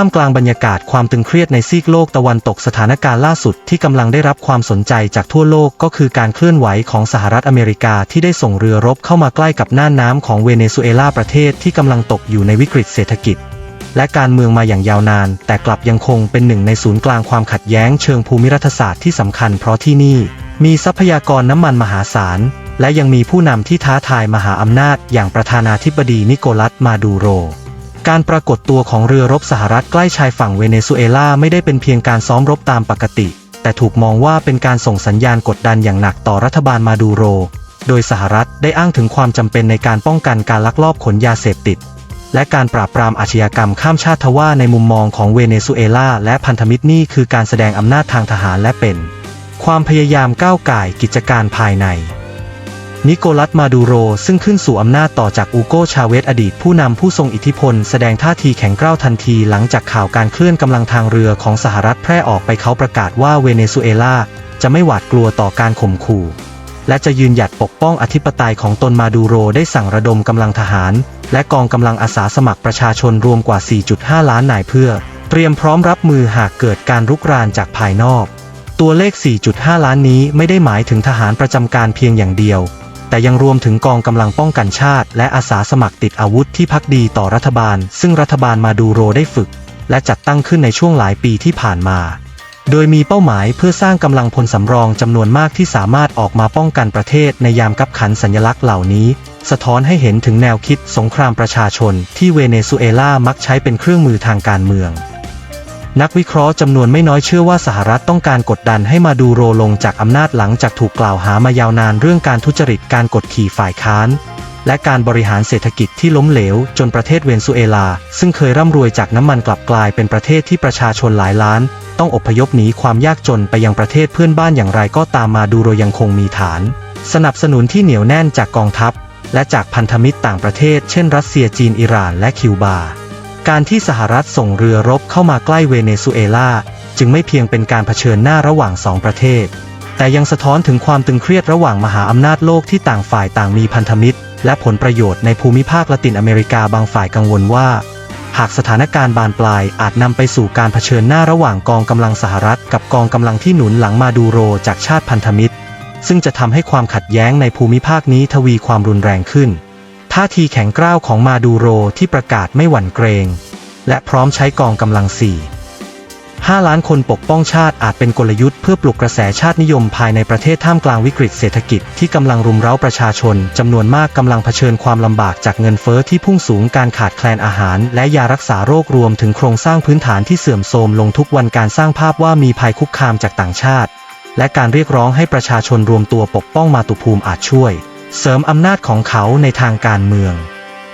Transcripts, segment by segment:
ท่ามกลางบรรยากาศความตึงเครียดในซีกโลกตะวันตกสถานการณ์ล่าสุดที่กำลังได้รับความสนใจจากทั่วโลกก็คือการเคลื่อนไหวของสหรัฐอเมริกาที่ได้ส่งเรือรบเข้ามาใกล้กับน่านน้ำของเวเนซุเอลาประเทศที่กำลังตกอยู่ในวิกฤตเศรษฐกิจ และการเมืองมาอย่างยาวนาน แต่กลับยังคงเป็นหนึ่งในศูนย์กลางความขัดแย้งเชิงภูมิรัฐศาสตร์ที่สำคัญเพราะที่นี่มีทรัพยากรน้ำมันมหาศาล และยังมีผู้นำที่ท้าทายมหาอำนาจ อย่างประธานาธิบดีนิโคลัสมาดูโร การปรากฏตัวของเรือรบสหรัฐใกล้ชายฝั่งเวเนซุเอลาไม่ได้เป็นเพียงการซ้อมรบตามปกติ แต่ถูกมองว่าเป็นการส่งสัญญาณกดดันอย่างหนักต่อรัฐบาลมาดูโร โดยสหรัฐได้อ้างถึงความจำเป็นในการป้องกันการลักลอบขนยาเสพติด และการปราบปรามอาชญากรรมข้ามชาติทว่าในมุมมองของเวเนซุเอลาและพันธมิตรนี่คือการแสดงอำนาจทางทหารและเป็น ความพยายามก้าวไก่กิจการภายใน นิโคลัสมาดูโรซึ่งขึ้นสู่อำนาจต่อจากอูโกชาเวสอดีตผู้นำผู้ทรงอิทธิพลแสดงท่าทีแข็งกร้าวทันทีหลังจากข่าวการเคลื่อนกำลังทางเรือของสหรัฐแพร่ออกไปเขาประกาศว่าเวเนซุเอลาจะไม่หวาดกลัวต่อการข่มขู่ และจะยืนหยัดปกป้องอธิปไตยของตนมาดูโรได้สั่งระดมกำลังทหาร และกองกำลังอาสาสมัครประชาชนรวมกว่า 4.5 ล้านนายเพื่อ เตรียมพร้อมรับมือหากเกิดการรุกรานจากภายนอก ตัวเลข 4.5 ล้านนี้ไม่ได้หมายถึงทหารประจำการเพียงอย่างเดียว แต่ยังรวมถึงกองกำลังป้องกันชาติ และอาสาสมัครติดอาวุธที่พักดีต่อรัฐบาล ซึ่งรัฐบาลมาดูโรได้ฝึก และจัดตั้งขึ้นในช่วงหลายปีที่ผ่านมา โดยมีเป้าหมายเพื่อสร้างกำลังพลสำรองจำนวนมากที่สามารถออกมาป้องกันประเทศในยามกักขันสัญลักษณ์เหล่านี้ สะท้อนให้เห็นถึงแนวคิดสงครามประชาชน ที่เวเนซุเอลามักใช้เป็นเครื่องมือทางการเมือง นักวิเคราะห์จำนวนไม่น้อยเชื่อว่าสหรัฐต้องการกดดันให้มาดูโรลงจากอำนาจหลังจากถูกกล่าวหามายาวนานเรื่องการทุจริตการกดขี่ฝ่ายค้าน และการบริหารเศรษฐกิจที่ล้มเหลว จนประเทศเวเนซุเอลา ซึ่งเคยร่ำรวยจากน้ำมันกลับกลายเป็นประเทศที่ประชาชนหลายล้าน ต้องอพยพหนีความยากจนไปยังประเทศเพื่อนบ้านอย่างไรก็ตามมาดูโรยังคงมีฐาน สนับสนุนที่เหนียวแน่นจากกองทัพ และจากพันธมิตรต่างประเทศ เช่น รัสเซียจีนอิหร่านและคิวบา การที่สหรัฐส่งเรือรบเข้ามาใกล้เวเนซุเอลาจึงไม่เพียงเป็นการเผชิญหน้าระหว่างสองประเทศ แต่ยังสะท้อนถึงความตึงเครียดระหว่างมหาอำนาจโลกที่ต่างฝ่ายต่างมีพันธมิตร และผลประโยชน์ในภูมิภาคละตินอเมริกาบางฝ่ายกังวลว่า หากสถานการณ์บานปลายอาจนำไปสู่การเผชิญหน้าระหว่างกองกำลังสหรัฐ กับกองกำลังที่หนุนหลังมาดูโรจากชาติพันธมิตร ซึ่งจะทำให้ความขัดแย้งในภูมิภาคนี้ทวีความรุนแรงขึ้น ท่าทีแข็งกร้าวของมาดูโรที่ประกาศไม่หวั่นเกรง และพร้อมใช้กองกำลังสี่5ล้านคนปกป้องชาติอาจเป็นกลยุทธ์เพื่อปลุกกระแสชาตินิยมภายในประเทศท่ามกลางวิกฤตเศรษฐกิจที่กำลังรุมเร้าประชาชนจำนวนมากกำลังเผชิญความลำบากจากเงินเฟ้อที่พุ่งสูงการขาดแคลนอาหาร และยารักษาโรครวมถึงโครงสร้างพื้นฐานที่เสื่อมโทรมลงทุกวันการสร้างภาพว่ามีภัยคุกคามจากต่างชาติ และการเรียกร้องให้ประชาชนรวมตัวปกป้องมาตุภูมิอาจช่วย เสริมอำนาจของเขาในทางการเมือง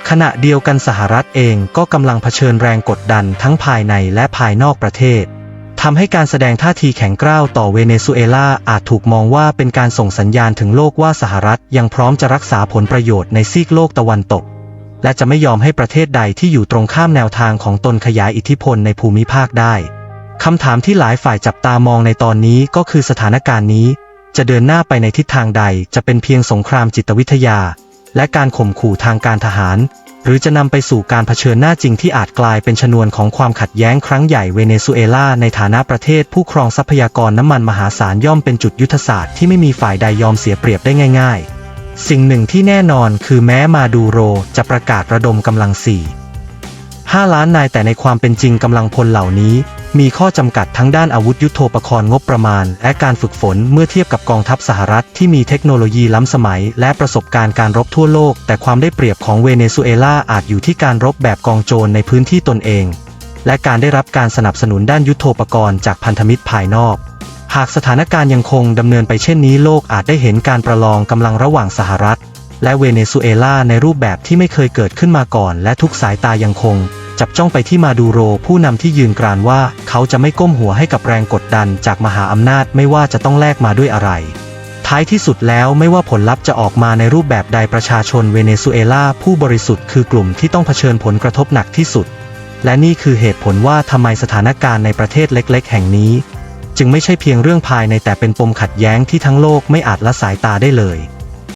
ขณะเดียวกันสหรัฐเองก็กำลังเผชิญแรงกดดันทั้งภายในและภายนอกประเทศทำให้การแสดงท่าทีแข็งกร้าวต่อเวเนซุเอลาอาจถูกมองว่าเป็นการส่งสัญญาณถึงโลกว่าสหรัฐยังพร้อมจะรักษาผลประโยชน์ในซีกโลกตะวันตก และจะไม่ยอมให้ประเทศใดที่อยู่ตรงข้ามแนวทางของตนขยายอิทธิพลในภูมิภาคได้คำถามที่หลายฝ่ายจับตามองในตอนนี้ก็คือสถานการณ์นี้ จะเดินหน้าไปในทิศทางใดจะเป็นเพียงสงครามจิตวิทยา และการข่มขู่ทางการทหาร หรือจะนำไปสู่การเผชิญหน้าจริงที่อาจกลายเป็นชนวนของความขัดแย้งครั้งใหญ่เวเนซุเอลาในฐานะประเทศผู้ครองทรัพยากรน้ำมันมหาศาลย่อมเป็นจุดยุทธศาสตร์ที่ไม่มีฝ่ายใดยอมเสียเปรียบได้ง่าย ๆ สิ่งหนึ่งที่แน่นอนคือแม้มาดูโรจะประกาศระดมกำลังสี่5ล้านนายแต่ในความเป็นจริงกำลังพลเหล่านี้ มีข้อจำกัดทั้งด้านอาวุธยุโทโธปกรณ์งบประมาณ และการฝึกฝนเมื่อเทียบกับกองทัพสหรัฐที่มีเทคโนโลยีล้ำสมัย และประสบการณ์การรบทั่วโลก แต่ความได้เปรียบของเวเนซุเอลาอาจอยู่ที่การรบแบบกองโจรในพื้นที่ตนเอง และการได้รับการสนับสนุนด้านยุโทโธปกรณ์จากพันธมิตรภายนอก หากสถานการณ์ยังคงดำเนินไปเช่นนี้โลกอาจได้เห็นการประลองกำลังระหว่างสหรัฐ และเวเนซุเอลาในรูปแบบที่ไม่เคยเกิดขึ้นมาก่อน และทุกสายตายังคง จับจ้องไปที่มาดูโรผู้นำที่ยืนกรานว่าเขาจะไม่ก้มหัวให้กับแรงกดดันจากมหาอำนาจไม่ว่าจะต้องแลกมาด้วยอะไร ท้ายที่สุดแล้วไม่ว่าผลลัพธ์จะออกมาในรูปแบบใดประชาชนเวเนซุเอลาผู้บริสุทธิ์คือกลุ่มที่ต้องเผชิญผลกระทบหนักที่สุด และนี่คือเหตุผลว่าทำไมสถานการณ์ในประเทศเล็ก ๆ แห่งนี้ จึงไม่ใช่เพียงเรื่องภายในแต่เป็นปมขัดแย้งที่ทั้งโลกไม่อาจละสายตาได้เลย